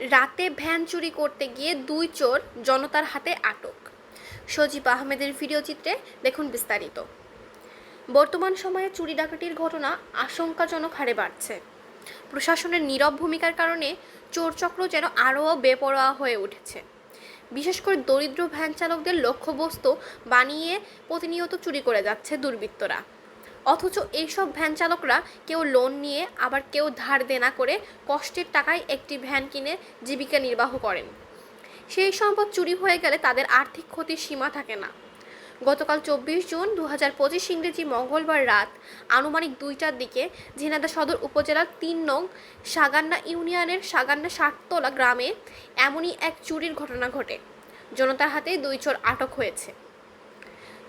রাতে ভ্যান চুরি করতে গিয়ে দুই চোর জনতার হাতে আটক। সজীব আহমেদের ভিডিও চিত্রে দেখুন বিস্তারিত। বর্তমান সময়ে চুরি ডাকাতির ঘটনা আশঙ্কাজনক হারে বাড়ছে। প্রশাসনের নীরব ভূমিকার কারণে চোরচক্র যেন আরও বেপরোয়া হয়ে উঠেছে। বিশেষ করে দরিদ্র ভ্যান চালকদের লক্ষ্যবস্তু বানিয়ে প্রতিনিয়ত চুরি করে যাচ্ছে দুর্বৃত্তরা। অথচ এইসব ভ্যান চালকরা কেউ লোন নিয়ে আবার কেউ ধার দেনা করে কষ্টের টাকায় একটি ভ্যান কিনে জীবিকা নির্বাহ করেন। সেই সম্পদ চুরি হয়ে গেলে তাদের আর্থিক ক্ষতির সীমা থাকে না। গতকাল চব্বিশ জুন দু হাজার পঁচিশ ইংরেজি মঙ্গলবার রাত আনুমানিক দুইটার দিকে ঝিনাদা সদর উপজেলার তিন নং সাগান্না ইউনিয়নের সাগান্না ষাটতলা গ্রামে এমনই এক চুরির ঘটনা ঘটে। জনতার হাতে দুই চোর আটক হয়েছে।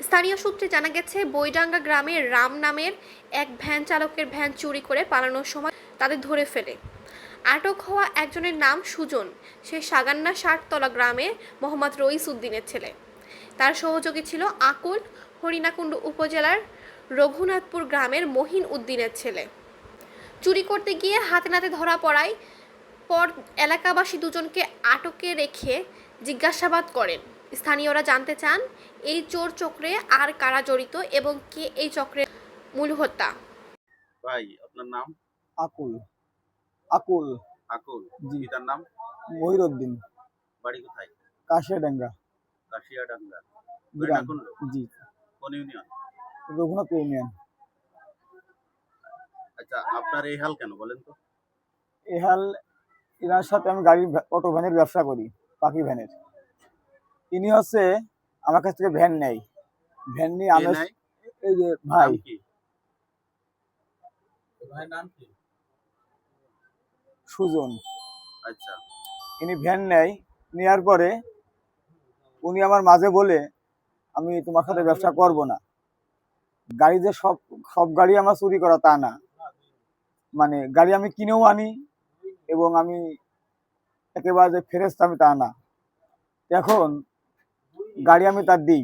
স্থানীয় সূত্রে জানা গেছে বইডাঙ্গা গ্রামের রাম নামের এক ভ্যান চালকের ভ্যান চুরি করে পালানোর সময় তাদের ধরে ফেলে। আটক হওয়া একজনের নাম সুজন। সে সাগান্না ষাটতলা গ্রামে মোহাম্মদ রইস উদ্দিনের ছেলে। তার সহযোগী ছিল আকুল। হরিণাকুণ্ড উপজেলার রঘুনাথপুর গ্রামের মহিন উদ্দিনের ছেলে। চুরি করতে গিয়ে হাতে নাতে ধরা পড়ায় পর এলাকাবাসী দুজনকে আটকে রেখে জিজ্ঞাসাবাদ করেন। স্থানীয়রা জানতে চান এই চোর চক্রে আর কারা জড়িত এবং কে এই চক্রের মূল হোতা ভাই আপনার নাম? আকুল। আকুল। আকুল। জি। পিতার নাম? মহিরুদ্দিন। বাড়ি কোথায়? কাশিয়াডাঙ্গা। কাশিয়াডাঙ্গা। জি। কোন ইউনিয়ন? রঘুনাথ ইউনিয়ন। আচ্ছা আপনার এই হাল কেন বলেন তো? এহাল এনার সাথে আমি গাড়ির ভ্যা- অটো ভ্যানের ব্যবসা করি পাখি ভ্যানের। ইনি হচ্ছে আমার কাছ থেকে ভ্যান নেয়। ভ্যান নিয়ে আমি এই যে ভাই। নাম নাম কি? সুজন। আচ্ছা। ইনি ভ্যান নেয়। নেওয়ার পরে উনি আমার মাঝে বলে আমি তোমার সাথে ব্যবসা করব না। গাড়ি যে সব সব গাড়ি আমার চুরি করা তা না। মানে গাড়ি আমি কিনেও আনি এবং আমি একেবারে যে ফেরেস্ত আমি তা না। এখন গাড়ি আমি তার দিই।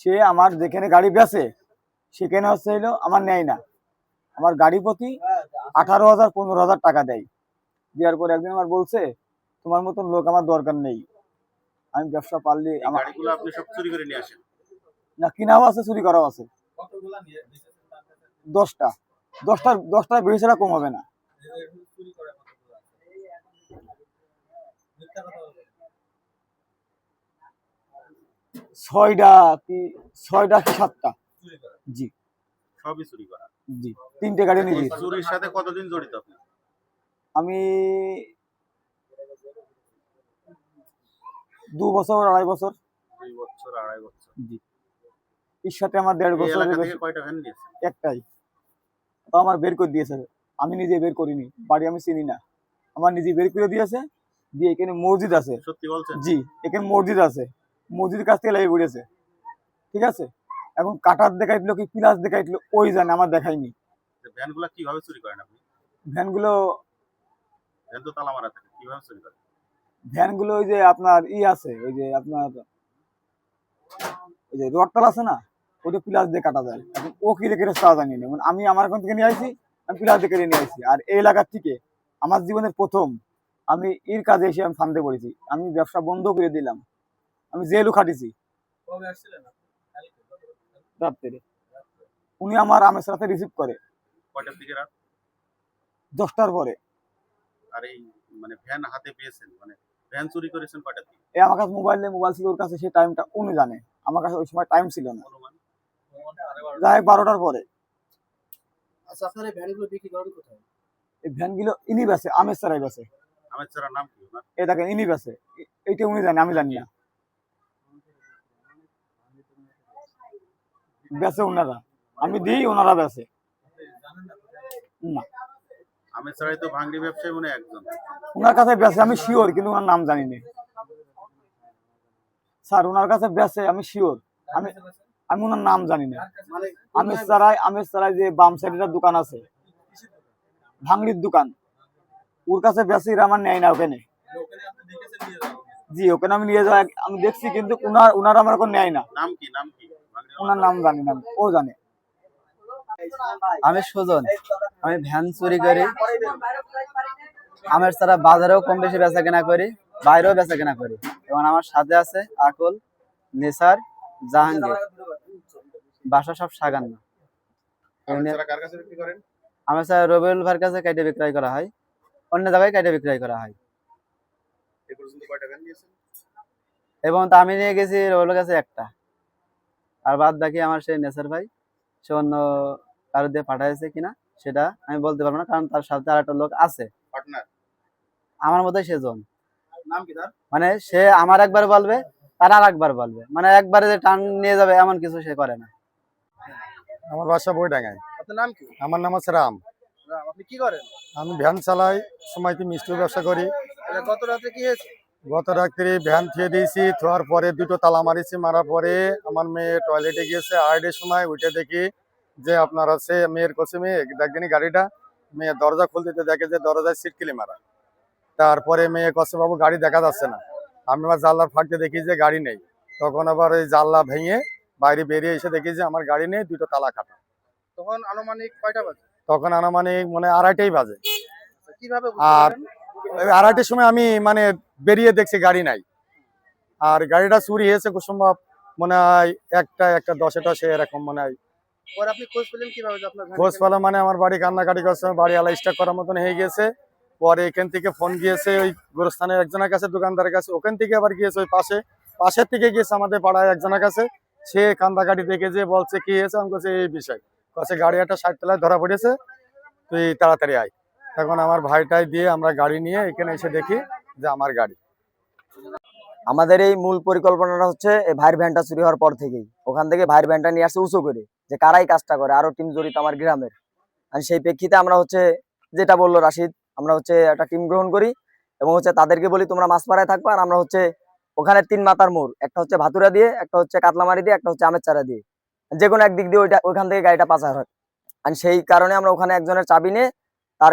সে আমার যেখানে গাড়ি বেচে সেখানে হচ্ছে হলো আমার নেয় না। আমার গাড়ি প্রতি আঠারো হাজার পনেরো হাজার টাকা দেয়। দেওয়ার পরে একদিন আমার বলছে তোমার মতন লোক আমার দরকার নেই। আমি ব্যবসা পারলে আমার গাড়িগুলো আপনি সব চুরি করে নিয়ে আসেন? না কিনাও আছে চুরি করাও আছে। কতগুলো নিয়ে দশটা। দশটার দশটার বেশি ছাড়া কম হবে না। ছয়টা কি ছয়টা সাতটা? জি। সবই চুরি করা। জি তিনটে গাড়ি নিয়ে চুরির সাথে কতদিন জড়িত আপনি? আমি দু বছর আড়াই বছর। দুই বছর আড়াই বছর। জি। এর সাথে আমার দেড় বছর কয়টা ভ্যান নিয়েছেন? একটাই। তো আমার বের করে দিয়েছে। আমি নিজে বের করিনি। বাড়ি আমি চিনি না। আমার নিজে বের করে দিয়েছে। দিয়ে এখানে মসজিদ আছে। সত্যি বলছেন? জি এখানে মসজিদ আছে। মসজিদের কাছ থেকে লাগিয়ে পড়েছে ঠিক আছে? এখন কাটার দেখাইছিল কি পিলাস দেখাইছিল ওই জানে আমার দেখায়নি। যে ভ্যানগুলো কীভাবে চুরি করেন আপনি? ভ্যানগুলো ভ্যান তো তালা মারা থাকে কীভাবে চুরি করেন? ভ্যানগুলো ওই যে আপনার ই আছে ওই যে আপনার ওই যে আছে না ওটা পিলাস দিয়ে কাটা যায়। এখন ও কি রেখে তা জানি না মানে আমি আমার এখান থেকে নিয়ে আসি আমি পিলাস দিয়ে কেটে নিয়ে আসি। আর এই এলাকার থেকে আমার জীবনের প্রথম আমি এর কাজে এসে আমি ফান্দে পড়েছি। আমি ব্যবসা বন্ধ করে দিলাম। আমি জেলও খাটিছি রাত্রে। উনি আমার আমের সাথে রিসিভ করে। কয়টার দিকে রাত? দশটার পরে। আর এই মানে ভ্যান হাতে পেয়েছেন মানে ভ্যান চুরি করেছেন কয়টার দিকে? এ আমার কাছে মোবাইল নেই মোবাইল ছিল ওর কাছে সেই টাইমটা উনি জানে। আমার কাছে ওই সময় টাইম ছিল না। অনুমান? যাই হোক বারোটার পরে। আচ্ছা আপনার এই ভ্যানগুলো বিক্রি করেন কোথায়? এই ভ্যানগুলো ইনি বেছে আমের সারাই বেছে আমের ছাড়ার নাম কি এ দেখেন ইনি বেছে এ- উনি জানে আমি জানি না। বেছে ওনারা। আমি দিই ওনারা বেছে না। আমের ছাড়াই তো ভাঙড়ি ব্যবসায়ী মনে একজন। ওনার কাছে বেছে আমি শিওর কিন্তু ওনার নাম জানি না স্যার ওনার কাছে বেছে আমি শিওর আমি আমি ওনার নাম জানি না আমের সারাই আমের সারাই যে বাম সাইডের দোকান আছে। ভাঙড়ির দোকান। ওর কাছে বেশি আমার নেয় না ওখানে। জি ওখানে আমি নিয়ে যাওয়া আমি দেখছি কিন্তু ওনার ওনার আমার এখন নেয় না। নাম কি? নাম কি? ওনার নাম জানি না ও জানে। আমি সুজন আমি ভ্যান চুরি করি। আমার ছাড়া বাজারেও কম বেশি বেচা কেনা করি বাইরেও বেচা কেনা করি। এবং আমার সাথে আছে আকুল নিসার জাহাঙ্গীর। বাসা সব সাগান করেন? আমার স্যার রবিউল ভাইয়ের কাছে কেটে বিক্রয় করা হয়। অন্য জায়গায় কেটে বিক্রয় করা হয়। এবং তা আমি নিয়ে গেছি রবিউলের কাছে একটা। আর বাদ বাকি আমার সেই নেসার ভাই সে অন্য কারও দিয়ে পাঠাইছে কিনা সেটা আমি বলতে পারব না কারণ তার সাথে আর একটা লোক আছে। আমার মতোই সেজন নাম কি তার? মানে সে আমার একবার বলবে তার আর একবার বলবে। মানে একবারে যে টান নিয়ে যাবে এমন কিছু সে করে না। আমার বাসা বইডাঙ্গায় আপনার নাম কি? আমার নাম আছে রাম। আপনি কি করেন? আমি ভ্যান চালাই সময়তে মিষ্টির ব্যবসা করি। এটা গত রাতে কি হয়েছে? গত রাত্রে ভ্যান থুয়ে দিয়েছি থোয়ার পরে দুটো তালা মারিছি মারার পরে আমার মেয়ে টয়লেটে গিয়েছে আড়াইটের সময় উঠে দেখি যে আপনার আছে মেয়ের কাছে মেয়ে দেখবেনি গাড়িটা? মেয়ে দরজা খুলতে দেখে যে দরজায় সিটকিলি মারা। তারপরে মেয়ে কছে বাবু গাড়ি দেখা যাচ্ছে না। আমি আবার জানলার ফাঁকতে দেখি যে গাড়ি নেই। তখন আবার ওই জানলা ভেঙে বাইরে বেরিয়ে এসে দেখি যে আমার গাড়ি নেই দুটো তালা কাটা। তখন আনুমানিক কয়টা বাজে? তখন আনুমানিক মানে আড়াইটাই বাজে। কীভাবে আর আড়াইটার সময় আমি মানে বেরিয়ে দেখছি গাড়ি নাই। আর গাড়িটা চুরি হয়েছে খুব সম্ভব মনে হয় একটা একটা দশে টসে এরকম মনে হয়। আপনি খোঁজ পেলাম মানে আমার বাড়ি কান্নাকাটি করছে বাড়ি আলা স্টার্ট করার মতন হয়ে গিয়েছে। পরে এখান থেকে ফোন গিয়েছে ওই গোরস্থানের একজনের কাছে দোকানদারের কাছে। ওখান থেকে আবার গিয়েছে ওই পাশে। পাশের থেকে গিয়েছে আমাদের পাড়ায় একজনের কাছে। সে কান্দাকাটি দেখে যে বলছে কি হয়েছে? আমি বলছি এই বিষয়। কাছে গাড়ি একটা ষাট তলায় ধরা পড়েছে। তুই তাড়াতাড়ি আয়। তখন আমার ভাইটাই দিয়ে আমরা গাড়ি নিয়ে এখানে এসে দেখি যে আমার গাড়ি। আমাদের এই মূল পরিকল্পনাটা হচ্ছে, এই ভাইয়ের ভ্যানটা চুরি হওয়ার পর থেকেই। ওখান থেকে ভাইয়ের ভ্যানটা নিয়ে আসছে উঁচু করে, যে কারাই কাজটা করে। আরও টিম জড়িত আমার গ্রামের। আর সেই প্রেক্ষিতে আমরা হচ্ছে, যেটা বলল রাশিদ, আমরা হচ্ছে একটা টিম গ্রহণ করি এবং হচ্ছে তাদেরকে বলি, তোমরা মাছপাড়ায় থাকবা আর আমরা হচ্ছে ওখানে তিন মাথার মোড়। একটা হচ্ছে ভাতুরা দিয়ে, একটা হচ্ছে কাতলামারি দিয়ে, একটা হচ্ছে আমের চারা দিয়ে। যে কোনো একদিক দিয়ে ওইটা, ওইখান থেকে গাড়িটা পাচার হয়। আর সেই কারণে আমরা ওখানে একজনের চাবি নিয়ে তার